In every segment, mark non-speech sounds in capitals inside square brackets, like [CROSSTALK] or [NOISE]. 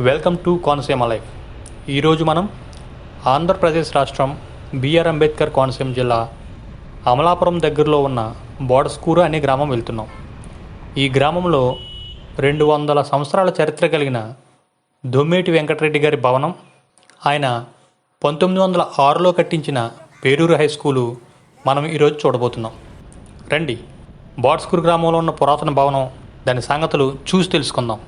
Welcome to Konaseema life. ఈరోజు మనం ఆంధ్రప్రదేశ్ రాష్ట్రం బిఆర్ అంబేద్కర్ కోనసీమ జిల్లా అమలాపురం దగ్గరలో ఉన్న బోడస్కూరు అనే గ్రామం వెళ్తున్నాం. ఈ గ్రామంలో రెండు వందల సంవత్సరాల చరిత్ర కలిగిన దొమ్మేటి వెంకటరెడ్డి గారి భవనం ఆయన పంతొమ్మిది వందల ఆరులో కట్టించిన పేరూరు హై స్కూలు మనం ఈరోజు చూడబోతున్నాం. రండి బోడస్కూరు గ్రామంలో ఉన్న పురాతన భవనం దాని సంగతులు చూసి తెలుసుకుందాం.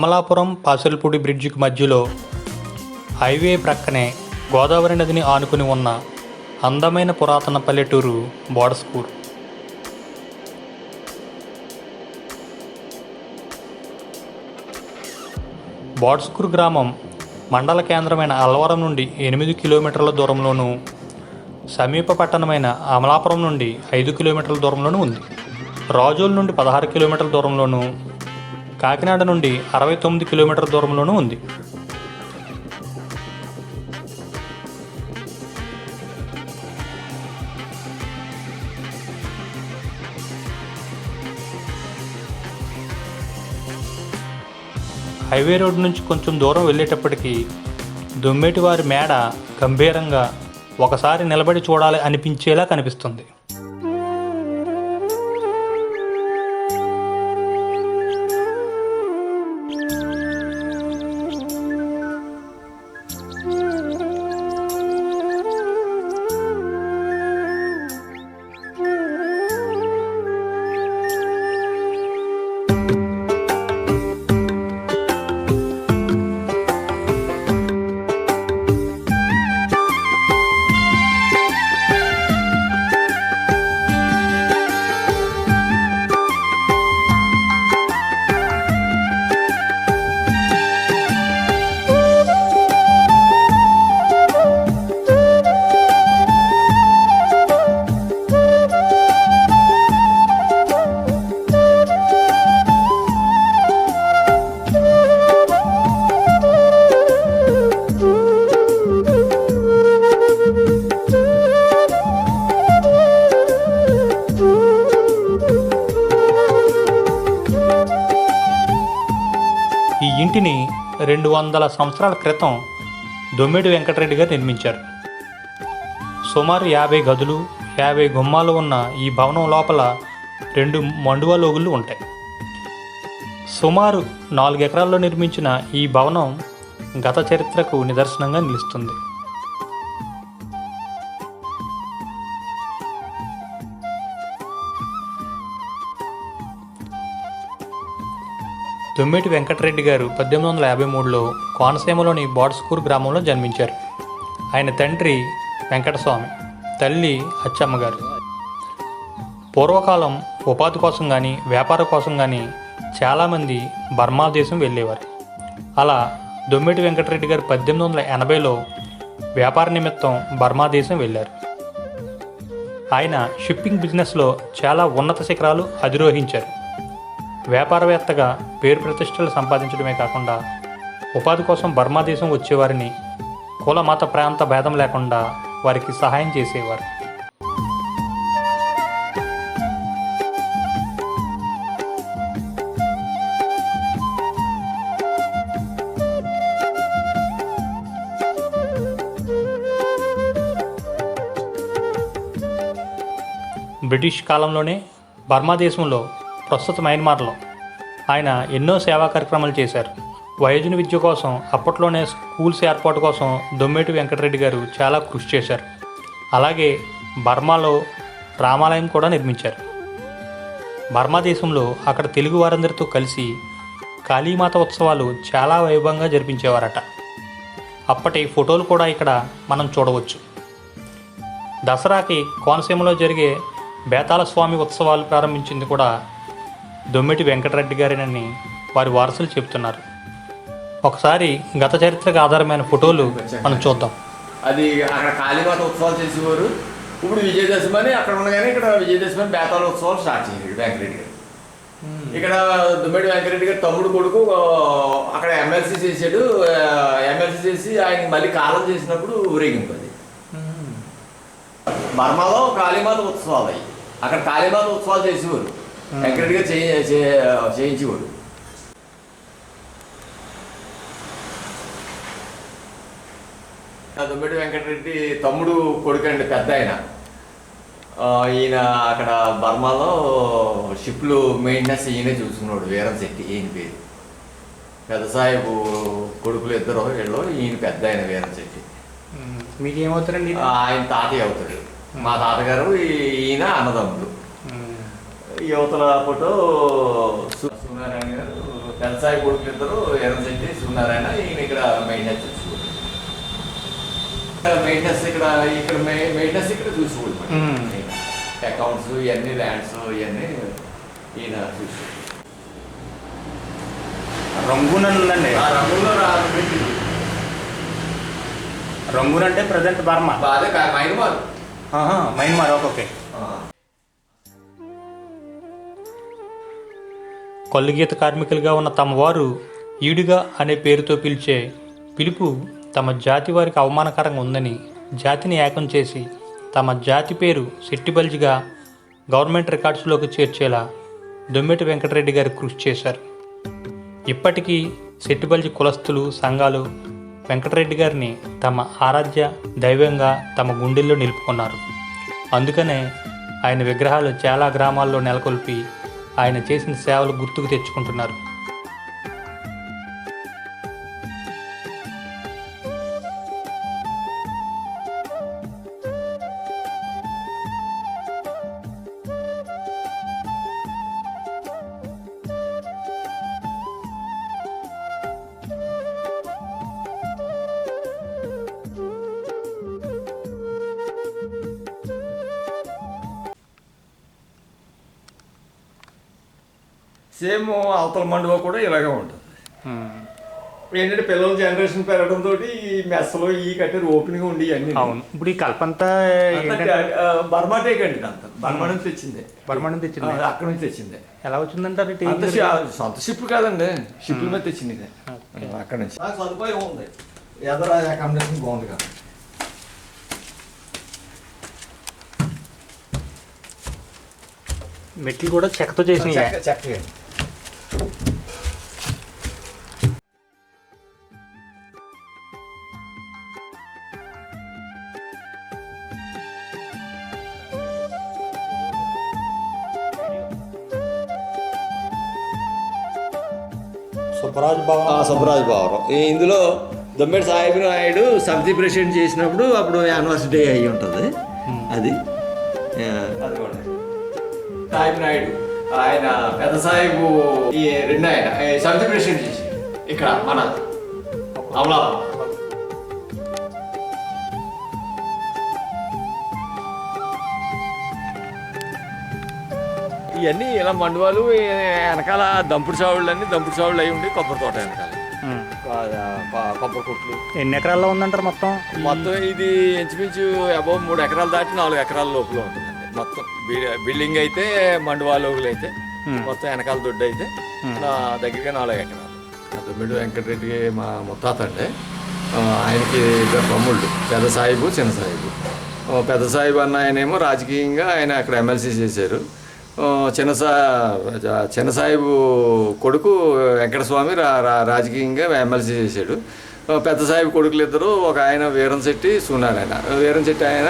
అమలాపురం పాసలపూడి బ్రిడ్జికి మధ్యలో హైవే ప్రక్కనే గోదావరి నదిని ఆనుకుని ఉన్న అందమైన పురాతన పల్లెటూరు బోడస్కూర్. బోడ్స్కూర్ గ్రామం మండల కేంద్రమైన అల్వరం నుండి ఎనిమిది కిలోమీటర్ల దూరంలోనూ సమీప పట్టణమైన అమలాపురం నుండి ఐదు కిలోమీటర్ల దూరంలోనూ ఉంది. రాజోల్ నుండి పదహారు కిలోమీటర్ల దూరంలోనూ కాకినాడ నుండి అరవై తొమ్మిది కిలోమీటర్ల దూరంలోనూ ఉంది. హైవే రోడ్ నుంచి కొంచెం దూరం వెళ్ళేటప్పటికీ దుమ్మేటి వారి మేడ గంభీరంగా ఒకసారి నిలబడి చూడాలి అనిపించేలా కనిపిస్తుంది. వందల సంవత్సరాల క్రితం దొమ్మిడి వెంకటరెడ్డి గారు నిర్మించారు. సుమారు యాభై గదులు యాభై గుమ్మాలు ఉన్న ఈ భవనం లోపల రెండు మండువా లోగులు ఉంటాయి. సుమారు నాలుగు ఎకరాల్లో నిర్మించిన ఈ భవనం గత చరిత్రకు నిదర్శనంగా నిలుస్తుంది. తుమ్మిటి వెంకటరెడ్డి గారు పద్దెనిమిది వందల యాభై మూడులో కోనసీమలోని బాడ్స్కూర్ గ్రామంలో జన్మించారు. ఆయన తండ్రి వెంకటస్వామి తల్లి అచ్చమ్మ గారు పూర్వకాలం ఉపాధి కోసం కానీ వ్యాపారం కోసం కానీ చాలామంది బర్మా దేశం వెళ్ళేవారు. అలా దొమ్మిటి వెంకటరెడ్డి గారు పద్దెనిమిది వందల ఎనభైలో వ్యాపార నిమిత్తం బర్మా దేశం వెళ్ళారు. ఆయన షిప్పింగ్ బిజినెస్లో చాలా ఉన్నత శిఖరాలు అధిరోహించారు. వ్యాపారవేత్తగా పేరు ప్రతిష్టలు సంపాదించడమే కాకుండా ఉపాధి కోసం బర్మా దేశం వచ్చేవారిని కుల మత ప్రాంత భేదం లేకుండా వారికి సహాయం చేసేవారు. బ్రిటిష్ కాలంలోనే బర్మా దేశంలో ప్రస్తుత మయన్మార్లో ఆయన ఎన్నో సేవా కార్యక్రమాలు చేశారు. వయోజన విద్య కోసం అప్పట్లోనే స్కూల్స్ ఏర్పాటు కోసం దొమ్మేటి వెంకటరెడ్డి గారు చాలా కృషి చేశారు. అలాగే బర్మాలో రామాలయం కూడా నిర్మించారు. బర్మా దేశంలో అక్కడ తెలుగు వారందరితో కలిసి కాళీమాత ఉత్సవాలు చాలా వైభవంగా జరిపించేవారట. అప్పటి ఫోటోలు కూడా ఇక్కడ మనం చూడవచ్చు. దసరాకి కోనసీమలో జరిగే బేతాళ స్వామి ఉత్సవాలు ప్రారంభించింది కూడా దొమ్మిటి వెంకటరెడ్డి గారేనని వారి వారసులు చెబుతున్నారు. ఒకసారి గత చరిత్రకు ఆధారమైన ఫోటోలు మనం చూద్దాం. అది అక్కడ కాళీమాత ఉత్సవాలు చేసేవారు. ఇప్పుడు విజయదశమి అని అక్కడ ఉండగానే ఇక్కడ విజయదశమి అని బేతాళ ఉత్సవాలు స్టార్ట్ చేశారు వెంకరెడ్డి గారు. ఇక్కడ దుమ్మెడి వెంకరెడ్డి గారు తమ్ముడు కొడుకు అక్కడ ఎమ్మెల్సీ చేశాడు. ఎమ్మెల్సీ చేసి ఆయన మళ్ళీ కాలం చేసినప్పుడు ఊరేగింపు అది. బర్మాలో కాళీమాత ఉత్సవాలు అయ్యి అక్కడ కాళీమాత ఉత్సవాలు చేసేవారు. చే- చేయించేవాడు దుమ్మిడి వెంకటరెడ్డి తమ్ముడు కొడుకండి పెద్ద ఆయన ఆ, ఈయన అక్కడ బర్మాలో షిప్లు మెయింటెనెన్స్ ఈయనే చూసుకున్నాడు వీరం శెట్టి ఈయన పేరు. పెద్ద సాహెబు కొడుకులు ఇద్దరు వీళ్ళు ఈయన పెద్ద ఆయన వీరం శెట్టి. మీకు ఏమవుతారండి ఆ, ఆయన తాతయ్య అవుతాడు. మా తాతగారు ఈయన అన్నదమ్ముడు యువతల ఫోటో సూర్యనారాయణ గారు పెద్ద సాయి కొడుకులు ఇద్దరు వీరం శెట్టి సూర్యనారాయణ ఈయన ఇక్కడ మెయింటెనెన్స్ చూసుకుంటాడు మెయింటెనెన్స్ ఇక్కడ ఇక్కడ మె- మెయింటెనెన్స్ ఇక్కడ చూసుకోవాలి మ్మ్. అకౌంట్స్ ఇవన్నీ ల్యాండ్స్ ఇవన్నీ ఈయన చూసుకోవాలి రంగున్ ఉందండి ఆ రంగుల్లో రా- పెట్టింది. రంగున్ అంటే ప్రజెంట్ బర్మా? అదే కా- మైన్మార్. ఆహా, మయన్మార్ ఓకే, ఓకే. కొల్లగీత కార్మికులుగా ఉన్న తమ వారు ఈడుగా అనే పేరుతో పిలిచే పిలుపు తమ జాతి వారికి అవమానకరంగా ఉందని జాతిని ఏకం చేసి తమ జాతి పేరు సెట్టిబల్జిగా గవర్నమెంట్ రికార్డ్స్లోకి చేర్చేలా దొమ్మెటి వెంకటరెడ్డి గారు కృషి చేశారు. ఇప్పటికీ సెట్టిబల్జి కులస్తులు సంఘాలు వెంకటరెడ్డి గారిని తమ ఆరాధ్య దైవంగా తమ గుండెల్లో నిలుపుకున్నారు. అందుకనే ఆయన విగ్రహాలు చాలా గ్రామాల్లో నెలకొల్పి ఆయన చేసిన సేవలు గుర్తుకు తెచ్చుకుంటున్నారు. సేమ్ అవతల మండువ కూడా ఇలాగే ఉంటుంది. ఏంటంటే పిల్లల జనరేషన్ పెరగడంతో ఈ మెస్సలో ఈ కట్టేది ఓపెన్గా ఉండి అన్ని. అవును. ఇప్పుడు ఈ కల్పంతా ఏంటంటే బర్మా టేక్ అండి అంత. బర్మా నుంచి తెచ్చింది. బర్మా నుంచి తెచ్చింది అక్కడ నుంచి తెచ్చింది. ఎలా వచ్చిందంటారు ఈ అంత సొంత షిప్ కాదండి. షిప్ల మీద తెచ్చింది ఇది. అక్కడ నుంచి. సదుపాయం ఉంది. ఎదర అకామిడేషన్ బాగుంది కదా. మెట్లు కూడా చెక్కతో చేసినాయి? చక్క- సుబ్బరాజు ఆ, బాబు సుబ్బరాజు ఈ ఇందులో దొమ్మెడి సాహిబ్ నాయుడు సమితి ప్రెసిడెంట్ చేసినప్పుడు అప్పుడు యానివర్సరీ డే అయ్యి ఉంటుంది. అది. సాహిబ్ నాయుడు ఆయన పెద్ద సాహిబు ఈ రెండు ఆయన సమితి ప్రెసిడెంట్ చేసి ఇక్కడ మన అమలాపురం ఇవన్నీ ఇలా మండువాలు వెనకాల దంపుడు చావుళ్ళు అన్ని దంపుడు చావుళ్ళు అయి ఉండి కొబ్బరి తోట వెనకాల. కొబ్బరి కొట్లు. ఎన్ని ఎకరాల్లో ఉందంటారు మొత్తం? మొత్తం ఇది ఇంచుమించు అబౌవ్ మూడు ఎకరాలు దాటి నాలుగు ఎకరాల లోపల ఉంటుందండి. మొత్తం బిల్డింగ్ అయితే మండువాలోగులు అయితే. మొత్తం వెనకాల దొడ్డు అయితే నా దగ్గరగా నాలుగు ఎకరాలు. తమ్ముడు వెంకటరెడ్డి మా ముత్తాత అండి ఆయనకి తమ్ముళ్ళు పెద్ద సాహిబు చిన్న సాహిబు పెద్ద సాహిబు అన్న ఆయనేమో రాజకీయంగా ఆయన అక్కడ ఎమ్మెల్సీ చేశారు. చిన్నసా చిన్న సా కొడుకు వెంకటస్వామి రా రా- రాజకీయంగా ఎమ్మెల్సీ చేశాడు. పెద్ద సాహిబ్ కొడుకులు ఇద్దరు ఒక ఆయన వీరంశెట్టి సూనారాయణ వీరం శెట్టి ఆయన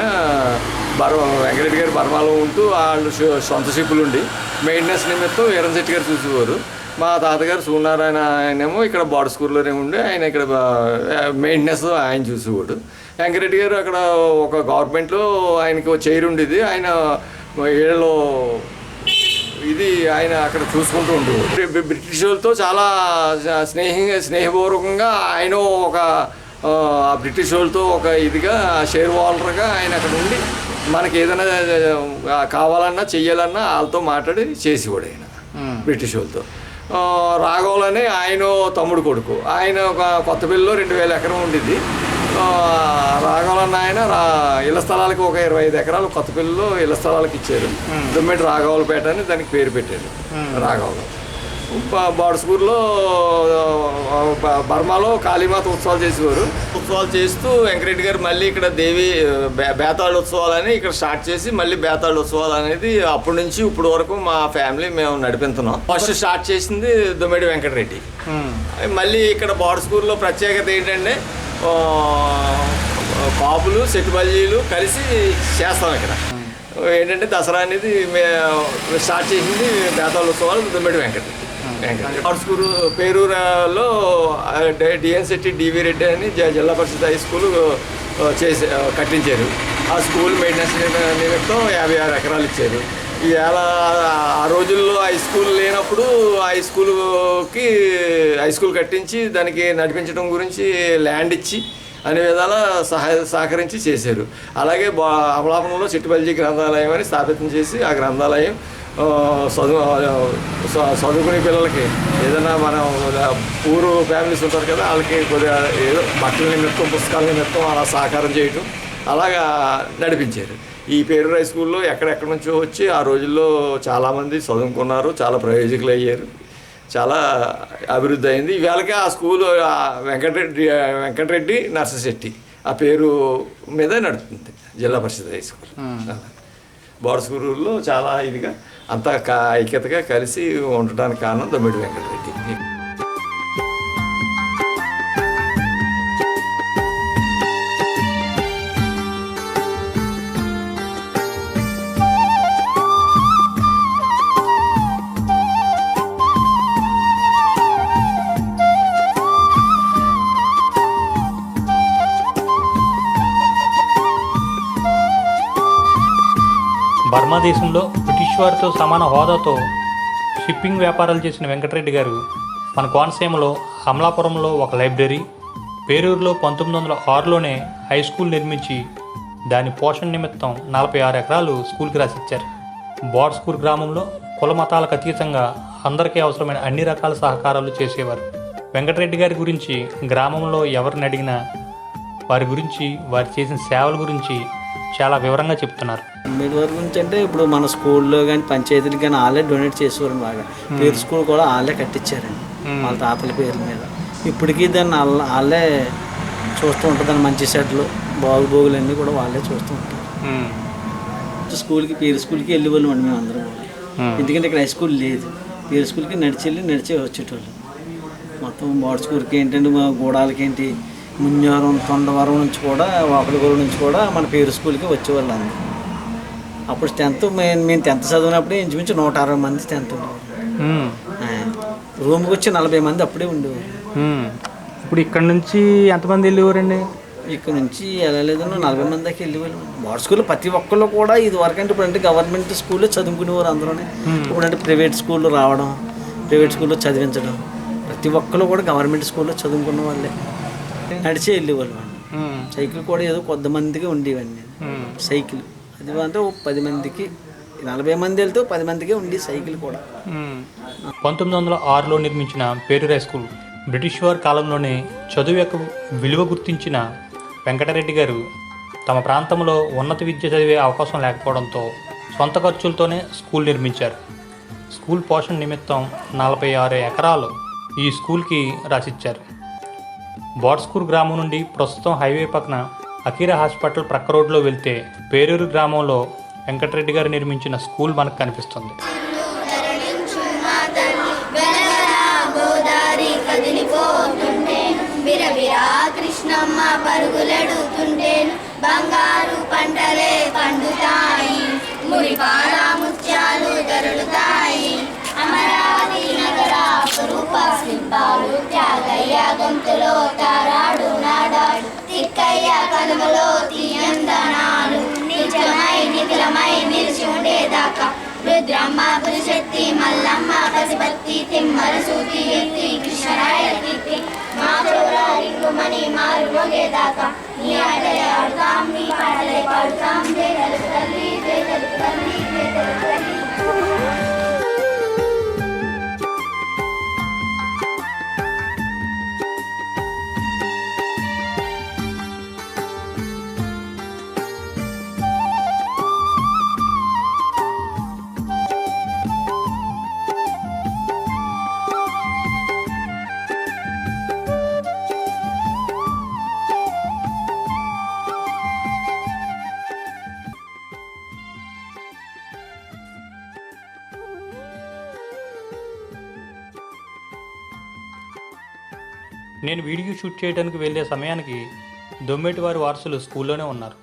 బర్మ వెంకటరెడ్డి గారు బర్మాలో ఉంటూ వాళ్ళు సొంత షిప్పులు ఉండి మెయింటెనెన్స్ నిమిత్తం వీరంశెట్టి గారు చూసేవారు. మా తాతగారు సూనారాయణ ఆయనేమో ఇక్కడ బార్డర్ స్కూల్లోనే ఉండి ఆయన ఇక్కడ మెయింటెనెన్స్ ఆయన చూసేవాడు. వెంకరెడ్డి గారు అక్కడ ఒక గవర్నమెంట్లో ఆయనకి ఒక చైర్ ఉండేది. ఆయన ఏళ్ళలో ఇది ఆయన అక్కడ చూసుకుంటూ బ్రి- బ్రిటిష్ వాళ్ళతో చాలా స్నేహంగా స్నేహపూర్వకంగా ఆయన ఒక బ్రిటిష్ వాళ్ళతో ఒక ఇదిగా షేర్ వాలర్గా ఆయన అక్కడ ఉండి మనకి ఏదైనా కావాలన్నా చెయ్యాలన్నా వాళ్ళతో మాట్లాడి చేసేవాడు ఆయన. బ్రిటిష్ వాళ్ళతో. రాఘవులని ఆయన తమ్ముడు కొడుకు. ఆయన ఒక కొత్త బిల్లులో రెండు వేల ఎకరం ఉండిద్ది. ఆ, రాఘవులన్న ఆయన రా ఇళ్ళ స్థలాలకు ఒక ఇరవై ఐదు ఎకరాలు కొత్త పిల్లలు ఇళ్ళ స్థలాలకు ఇచ్చారు. దుమ్మెటి రాఘవులపేట అని దానికి పేరు పెట్టారు రాఘవులు బ- బాడస్కూర్లో ఆ, బ- బర్మాలో కాళీమాత ఉత్సవాలు చేసేవారు. ఉత్సవాలు చేస్తూ వెంకరెడ్డి గారు మళ్ళీ ఇక్కడ దేవి బే- బేతాళ ఉత్సవాలని ఇక్కడ స్టార్ట్ చేసి మళ్ళీ బేతాళ ఉత్సవాలు అనేది అప్పటి నుంచి ఇప్పుడు వరకు మా ఫ్యామిలీ మేము నడిపిస్తున్నాం. ఫస్ట్ స్టార్ట్ చేసింది దుమ్మెడి వెంకటరెడ్డి. మళ్ళీ ఇక్కడ బార్డర్ స్కూల్లో ప్రత్యేకత ఏంటంటే కాపులు సెట్టుబల్లీలు కలిసి చేస్తాం ఇక్కడ. ఏంటంటే దసరా అనేది స్టార్ట్ చేసింది బేతాళ ఉత్సవాలు దుమ్మెడి వెంకట వెంకట. బార్డర్ స్కూల్ పేరూరులో డిఎన్ శెట్టి డివి రెడ్డి అని జ- జిల్లా పరిషత్ హై స్కూల్ చేసి కట్టించారు. ఆ స్కూల్ మెయింటెనెన్స్ నిమిత్తం యాభై ఆరు ఎకరాలు ఇచ్చారు. ఇలా ఆ రోజుల్లో హై స్కూల్ లేనప్పుడు హై స్కూల్కి హై స్కూల్ కట్టించి దానికి నడిపించడం గురించి ల్యాండ్ ఇచ్చి అనే విధాల సహాయ సహకరించి చేశారు. అలాగే బా అమలాపురంలో చిట్టుబల్జీ గ్రంథాలయం అని స్థాపితం చేసి ఆ గ్రంథాలయం చదువు చదువుకునే పిల్లలకి ఏదైనా మనం పూర్వ ఫ్యామిలీస్ ఉంటారు కదా వాళ్ళకి కొద్దిగా ఏదో బట్టల నిమిత్తం పుస్తకాల నిమిత్తం అలా సహకారం చేయటం అలాగా నడిపించారు. ఈ పేరు హై స్కూల్లో ఎక్కడెక్కడి నుంచో వచ్చి ఆ రోజుల్లో చాలామంది చదువుకున్నారు చాలా ప్రయోజకులు అయ్యారు చాలా అభివృద్ధి అయింది. ఇవాళకే ఆ స్కూల్ వెంకటరెడ్డి వెంకటరెడ్డి నర్సశెట్టి ఆ పేరు మీద నడుపుతుంది జిల్లా పరిషత్ హై స్కూల్. బోర్డు స్కూల్లో చాలా ఇదిగా అంతా ఐక్యతగా కలిసి ఉండటానికి కారణం దమ్మిడి వెంకటరెడ్డి. భారతదేశంలో దేశంలో బ్రిటిష్ వారితో సమాన హోదాతో షిప్పింగ్ వ్యాపారాలు చేసిన వెంకటరెడ్డి గారు మన కోనసీమలో అమలాపురంలో ఒక లైబ్రరీ పేరూరులో పంతొమ్మిది వందల ఆరులోనే హై స్కూల్ నిర్మించి దాని పోషణ నిమిత్తం నలభై ఆరు ఎకరాలు స్కూల్కి రాసిచ్చారు. బోర్డ్స్కూర్ గ్రామంలో కుల మతాలకు అతీతంగా అందరికీ అవసరమైన అన్ని రకాల సహకారాలు చేసేవారు. వెంకటరెడ్డి గారి గురించి గ్రామంలో ఎవరిని అడిగినా వారి గురించి వారు చేసిన సేవల గురించి చాలా వివరంగా చెప్తున్నారు. మీడి వరకు గురించి అంటే ఇప్పుడు మన స్కూల్లో కానీ పంచాయతీలకు కానీ వాళ్ళే డొనేట్ చేసేవారు బాగా. పేరు స్కూల్ కూడా వాళ్ళే కట్టించారండి వాళ్ళ తాతల పేరు మీద. ఇప్పటికీ దాన్ని వాళ్ళ వాళ్ళే చూస్తూ ఉంటారు మంచి సెట్లు బాగుబోగులు అన్నీ కూడా వాళ్ళే చూస్తూ ఉంటారు. స్కూల్కి పేరు స్కూల్కి వెళ్ళేవాళ్ళం అండి మేము. అందరం ఎందుకంటే ఇక్కడ హై స్కూల్ లేదు. పేరు స్కూల్కి నడిచి వెళ్ళి నడిచి వచ్చేటోళ్ళు. మొత్తం బాడ్ స్కూల్కి ఏంటంటే మా గూడాలకి ఏంటి మున్యారం తొండవరం నుంచి కూడా వాకలగూరు నుంచి కూడా మన పేరు స్కూల్కి వచ్చేవాళ్ళు అందరూ. అప్పుడు టెన్త్ మేము మేము టెన్త్ చదివినప్పుడే ఇంచుమించు నూట అరవై మంది టెన్త్ ఉండేవారు రూమ్కి వచ్చి నలభై మంది అప్పుడే ఉండేవారు ఇప్పుడు ఇక్కడ నుంచి ఎంతమంది వెళ్ళేవారండి? ఇక్కడ నుంచి వెళ్ళలేదన్న నలభై మంది దాకా వెళ్ళేవాళ్ళు. బాడ్ స్కూల్లో ప్రతి ఒక్కళ్ళు కూడా ఇది వరకు అంటే ఇప్పుడు అంటే గవర్నమెంట్ స్కూల్లో చదువుకునేవారు అందరూనే. ఇప్పుడు అంటే ప్రైవేట్ స్కూల్లో రావడం ప్రైవేట్ స్కూల్లో చదివించడం ప్రతి ఒక్కళ్ళు కూడా గవర్నమెంట్ స్కూల్లో చదువుకున్న వాళ్ళే. నడిచే వెళ్ళేవాళ్ళు సైకిల్ కూడా ఏదో కొంతమందికి ఉండేవన్నీ. సైకిల్. అది అంటే పది మందికి నలభై మంది వెళ్తే పది మందికే ఉండి సైకిల్ కూడా. పంతొమ్మిది వందల ఆరులో నిర్మించిన పేరూరు స్కూల్ బ్రిటిష్ వారి కాలంలోనే చదువు యొక్క విలువ గుర్తించిన వెంకటరెడ్డి గారు తమ ప్రాంతంలో ఉన్నత విద్య చదివే అవకాశం లేకపోవడంతో సొంత ఖర్చులతోనే స్కూల్ నిర్మించారు. స్కూల్ పోషణ నిమిత్తం నలభై ఆరు ఎకరాలు ఈ స్కూల్కి రాసిచ్చారు. బోడ్స్కూర్ గ్రామం నుండి ప్రస్తుతం హైవే పక్కన అఖీరా హాస్పిటల్ ప్రక్క రోడ్లో వెళ్తే పేరూరు గ్రామంలో వెంకటరెడ్డి గారు నిర్మించిన స్కూల్ మనకు కనిపిస్తుంది. గోదారి పరుగులెడుతుంటేను బంగారు పంటలే పండుతాయి. మురిపాల ముత్యాలు దొరుకుతాయి నగర అపురూప శిల్పాలు త్యాగయ్య గొంతులో తారాడు నాడాడు. తిక్కయ్య కనుమలో తీయందనాలు నిజమై నిఖిలమై నిలిచి ఉండేదాకా. రుద్రమ్మ పురుషెత్తి మల్లమ్మ పసిపత్తి తిమ్మర సూతి ఎత్తి కృష్ణరాయ కీర్తి మా చోరా రింగుమని మారు మోగేదాకా నీ ఆటలే ఆడుతాం నీ పాటలే పాడుతాం. జయ తల్లి జయ తల్లి జయ తల్లి జయ తల్లి. నేను వీడియో షూట్ చేయడానికి వెళ్ళే సమయానికి దొమ్మెటి వారి వారసులు స్కూల్లోనే ఉన్నారు.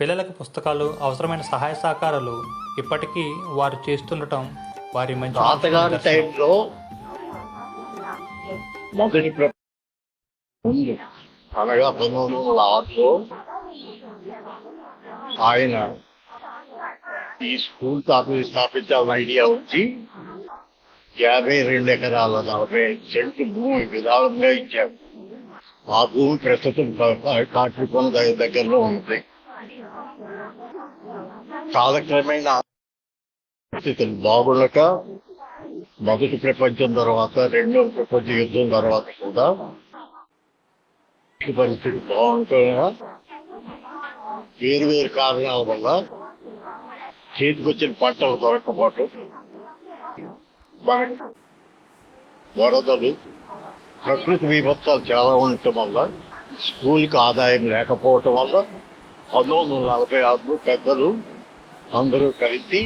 పిల్లలకు పుస్తకాలు అవసరమైన సహాయ సహకారాలు ఇప్పటికీ వారు చేస్తుండటం వారి మంచి టైంలో మొదటి ప్ర- ఉంది అనగా పంతొమ్మిది వందల ఆరులో ఆయన ఈ స్కూల్ స్థాపి స్థాపించాలని ఐడియా వచ్చి యాభై రెండు ఎకరాల నలభై సెంట్లు భూమి విధానంగా ఇచ్చారు. ఆ భూమి ప్రస్తుతం కాట్రికొండ దగ్గరలో ఉంది. కాలక్రమేణా పరిస్థితులు బాగుండక మొదటి ప్రపంచం తర్వాత రెండో ప్రపంచ యుద్ధం తర్వాత కూడా పరిస్థితి బాగుంటున్నా వేరు వేరు కారణాల వల్ల చేతికొచ్చిన పంటలు దొరకపోవటం వరదలు ప్రకృతి విపత్తాలు చాలా ఉండటం వల్ల స్కూల్కి ఆదాయం లేకపోవటం వల్ల పంతొమ్మిది వందల నలభై ఆరులో పెద్దలు అందరూ కలిసి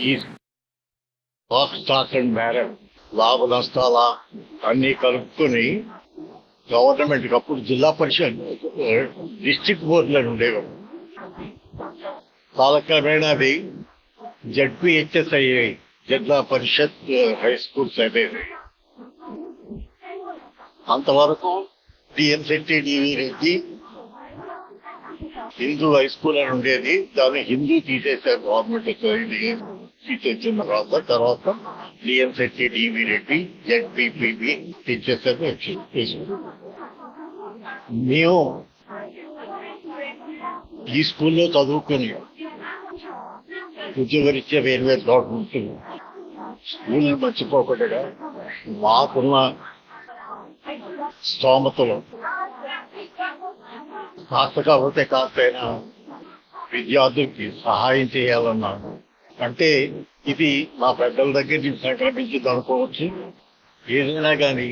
ఈ స్టాక్ అండ్ బ్యారెల్ లాభ నష్టాల అన్ని కలుపుకొని గవర్నమెంట్ అప్పుడు జిల్లా పరిషత్ డిస్ట్రిక్ట్ బోర్డులను ఉండేవి కాలక్రమేణా అది జడ్పిహెచ్ఎస్ అయ్యాయి జిల్లా పరిషత్ హై స్కూల్స్ అనేది అంతవరకు D N Shetty D V Reddy Hindu high school అని ఉండేది. దాన్ని హిందూ తీసేశారు. గవర్నమెంట్ తీసేసిన తర్వాత తర్వాత డిఎన్ శెట్టి డివి రెడ్డి జెడ్పిపిబి తీసేశారు మేము ఈ స్కూల్లో చదువుకుని ఉద్యోగరీత్యా వేరు వేరు చోట ఉంటుంది స్కూల్ మర్చిపోకుండా మాకున్న స్తోమతలు. కాస్త కాకపోతే కాస్తైనా విద్యార్థులకి సహాయం చేయాలన్నాను అంటే ఇది మా పెద్దల దగ్గర నుంచి సంక్రమించింది అనుకోవచ్చు ఏదైనా కానీ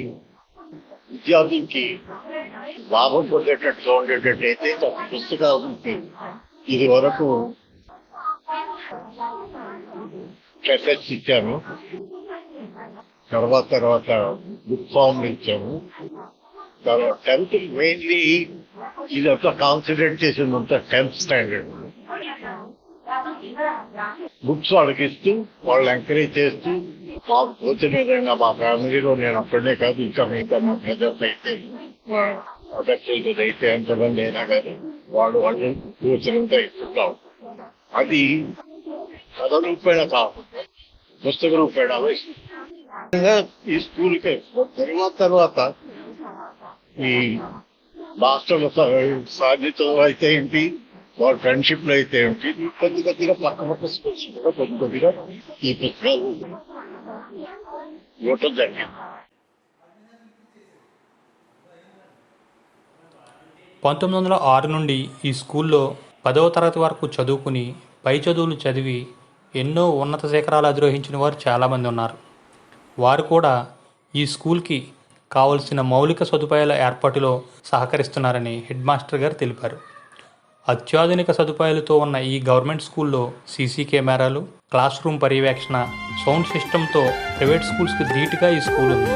విద్యార్థులకి లాభం పొందేటట్టుగా ఉండేటట్టు అయితే తమ పుస్తకాలకి ఇది వరకు ఇచ్చాను. తర్వాత తర్వాత బుక్ ఫామ్ ఇచ్చాము తర్వాత టెన్త్ మెయిన్లీ ఇదంతా కాన్సన్ట్రేట్ చేసిందంతా టెన్త్ స్టాండర్డ్ బుక్స్ వాళ్ళకి ఇస్తూ వాళ్ళు ఎంకరేజ్ చేస్తూ మాకు తోచిన విధంగా మా ఫ్యామిలీలో నేను ఒక్కడే కాదు ఇంకా మిగతా మా బ్రదర్స్ అయితే అదర్శులు అయితే ఎంతమంది అయినా కానీ వాళ్ళు వాళ్ళు తోచినంత ఇస్తుంటాం అది కథ రూపేణ కాకుండా పుస్తక రూపేణ విధంగా ఈ స్కూల్కి తర్వాత తర్వాత ఈ మాస్టర్ల సాధితం అయితే ఏంటి? వాళ్ళ ఫ్రెండ్షిప్లో అయితే ఏంటి? కొద్ది కొద్దిగా పక్క పక్క స్కూల్స్ కూడా కొద్ది కొద్దిగా ఈ పుస్తకాలు ఇవ్వటం జరిగింది. పంతొమ్మిది వందల ఆరు నుండి ఈ స్కూల్లో పదవ తరగతి వరకు చదువుకుని పై చదువులు చదివి ఎన్నో ఉన్నత శిఖరాలు అధిరోహించిన వారు చాలామంది ఉన్నారు. వారు కూడా ఈ స్కూల్కి కావలసిన మౌలిక సదుపాయాల ఏర్పాటులో సహకరిస్తున్నారని హెడ్ మాస్టర్ గారు తెలిపారు. అత్యాధునిక సదుపాయాలతో ఉన్న ఈ గవర్నమెంట్ స్కూల్లో సీసీ కెమెరాలు క్లాస్ రూమ్ పర్యవేక్షణ సౌండ్ సిస్టంతో ప్రైవేట్ స్కూల్స్కి ధీటుగా ఈ స్కూల్ ఉంది.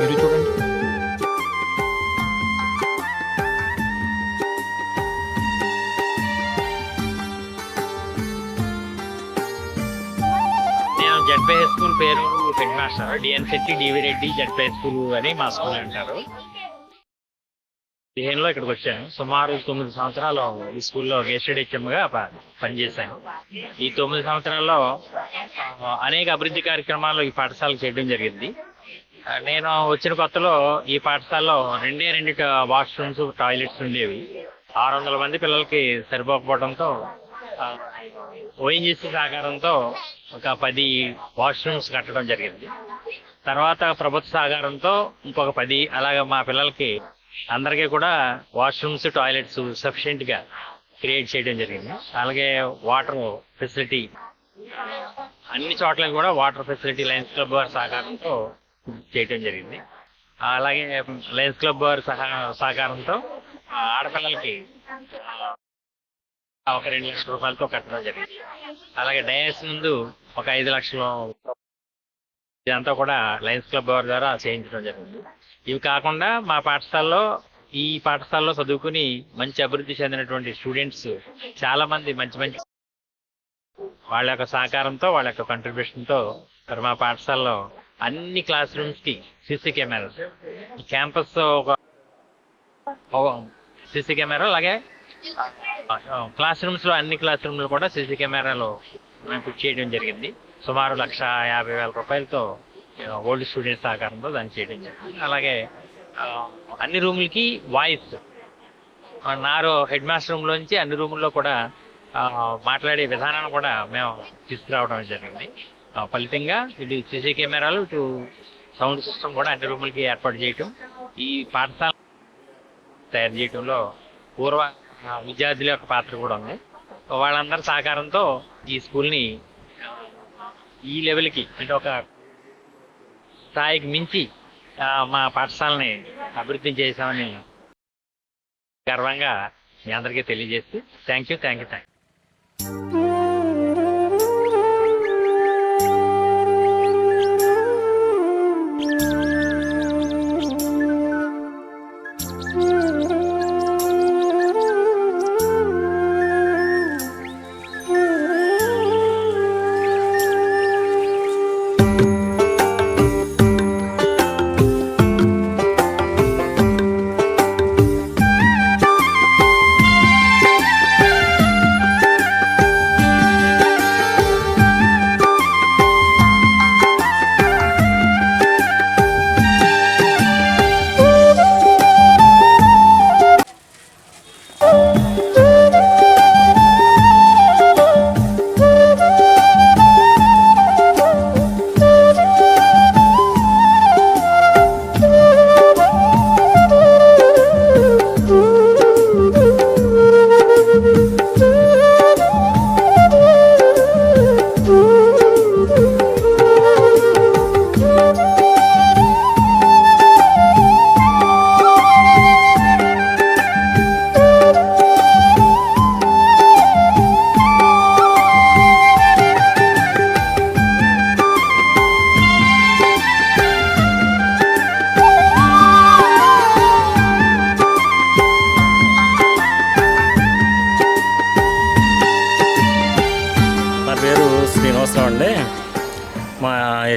మీరు చూడండి. పేరు head master D N Shetty D V Reddy Z P school అని మా స్కూల్ అంటారు. పదిహేనులో ఇక్కడికి వచ్చాను. సుమారు తొమ్మిది సంవత్సరాలు ఈ స్కూల్లో గెస్టెడ్ హెచ్ఎంగా పనిచేశాను. ఈ తొమ్మిది సంవత్సరాల్లో అనేక అభివృద్ధి కార్యక్రమాలు ఈ పాఠశాలకు చేయడం జరిగింది. నేను వచ్చిన కొత్తలో ఈ పాఠశాలలో రెండే రెండు వాష్రూమ్స్ టాయిలెట్స్ ఉండేవి. ఆరు వందల మంది పిల్లలకి సరిపోకపోవడంతో ఓఎన్జీసీ సహకారంతో ఒక పది వాష్రూమ్స్ కట్టడం జరిగింది. తర్వాత ప్రభుత్వ సహకారంతో ఇంకొక పది అలాగే మా పిల్లలకి అందరికీ కూడా వాష్రూమ్స్ టాయిలెట్స్ సఫిషియెంట్గా క్రియేట్ చేయడం జరిగింది. అలాగే వాటర్ ఫెసిలిటీ అన్ని చోట్ల కూడా వాటర్ ఫెసిలిటీ లయన్స్ క్లబ్ వారి సహకారంతో చేయడం జరిగింది. అలాగే లయన్స్ క్లబ్ వారి సహా సహకారంతో ఆడపిల్లలకి ఒక రెండు లక్షల రూపాయలతో కట్టడం జరిగింది. అలాగే డయాస్ ముందు ఒక ఐదు లక్షలు ఇదంతా కూడా లయన్స్ క్లబ్ వారి ద్వారా చేయించడం జరిగింది. ఇవి కాకుండా మా పాఠశాలలో ఈ పాఠశాలలో చదువుకుని మంచి అభివృద్ధి చెందినటువంటి స్టూడెంట్స్ చాలా మంది మంచి మంచి వాళ్ళ యొక్క సహకారంతో వాళ్ళ యొక్క కంట్రిబ్యూషన్తో మరి మా పాఠశాలలో అన్ని క్లాస్ రూమ్స్కి సీసీ కెమెరాస్ క్యాంపస్ ఒక సీసీ కెమెరా అలాగే క్లాస్ రూమ్స్లో అన్ని క్లాస్ రూమ్లో కూడా సీసీ కెమెరాలు మేము ఫిట్ చేయడం జరిగింది. సుమారు లక్ష యాభై వేల రూపాయలతో ఓల్డ్ స్టూడెంట్స్ సహకారంతో దాన్ని చేయడం జరిగింది. అలాగే అన్ని రూములకి వాయిస్ నారో హెడ్ మాస్టర్ రూమ్ లోంచి అన్ని రూముల్లో కూడా మాట్లాడే విధానాన్ని కూడా మేము తీసుకురావడం జరిగింది. ఫలితంగా ఇటు సీసీ కెమెరాలు ఇటు సౌండ్ సిస్టమ్ కూడా అన్ని రూములకి ఏర్పాటు చేయటం. ఈ పాఠశాల తయారు చేయడంలో పూర్వ విద్యార్థుల యొక్క పాత్ర కూడా ఉంది. వాళ్ళందరి సహకారంతో ఈ స్కూల్ని ఈ లెవెల్కి అంటే ఒక స్థాయికి మించి మా పాఠశాలని అభివృద్ధి చేశామని గర్వంగా మీ అందరికీ తెలియజేస్తూ thank you thank you thank you.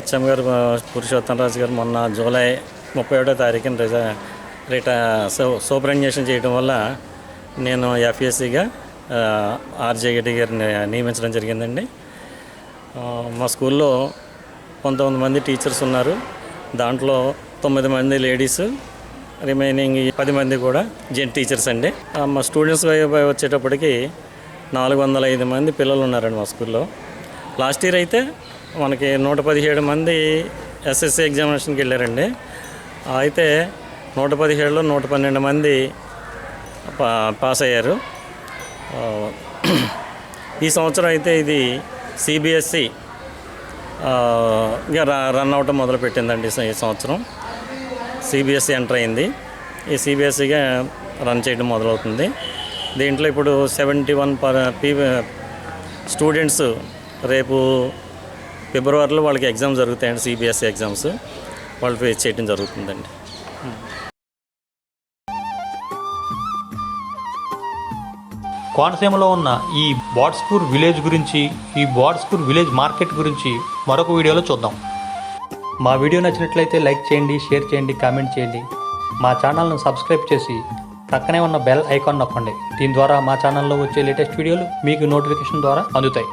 H M గారు పురుషోత్తం రాజు గారు మొన్న జూలై ముప్పై ఒకటో తారీఖున రిజ రిటా సో- సూపరింటెండేషన్ చేయడం వల్ల నేను ఎఫ్ఎస్సిగా ఆర్జేగడ్డి గారిని నియమించడం జరిగిందండి. మా స్కూల్లో పంతొమ్మిది మంది టీచర్స్ ఉన్నారు. దాంట్లో తొమ్మిది మంది లేడీస్ రిమైనింగ్ పది మంది కూడా జెంట్ టీచర్స్ అండి. మా స్టూడెంట్స్ వచ్చేటప్పటికి నాలుగు వందల ఐదు మంది పిల్లలు ఉన్నారండి మా స్కూల్లో. లాస్ట్ ఇయర్ అయితే మనకి నూట పదిహేడు మంది ఎస్ఎస్సి ఎగ్జామినేషన్కి వెళ్ళారండి. అయితే నూట పదిహేడులో నూట పన్నెండు మంది పా పాస్ అయ్యారు. [CLEARS THROAT] ఈ సంవత్సరం అయితే ఇది సిబిఎస్సి రన్ అవటం మొదలుపెట్టిందండి ఈ సంవత్సరం. సిబిఎస్సి ఎంటర్ అయింది. ఈ సిబిఎస్సిగా రన్ చేయడం మొదలవుతుంది. దీంట్లో ఇప్పుడు seventy one per P students రేపు ఫిబ్రవరిలో వాళ్ళకి ఎగ్జామ్ జరుగుతాయండి సిబిఎస్సి ఎగ్జామ్స్. వాళ్ళు ఫేస్ చేయడం జరుగుతుందండి. కోనసీమలో ఉన్న ఈ బాడ్స్పూర్ విలేజ్ గురించి ఈ బాడ్స్పూర్ విలేజ్ మార్కెట్ గురించి మరొక వీడియోలో చూద్దాం. మా వీడియో నచ్చినట్లయితే లైక్ చేయండి షేర్ చేయండి కామెంట్ చేయండి. మా ఛానల్ను సబ్స్క్రైబ్ చేసి పక్కనే ఉన్న బెల్ ఐకాన్ నొక్కండి. దీని ద్వారా మా ఛానల్లో వచ్చే లేటెస్ట్ వీడియోలు మీకు నోటిఫికేషన్ ద్వారా అందుతాయి.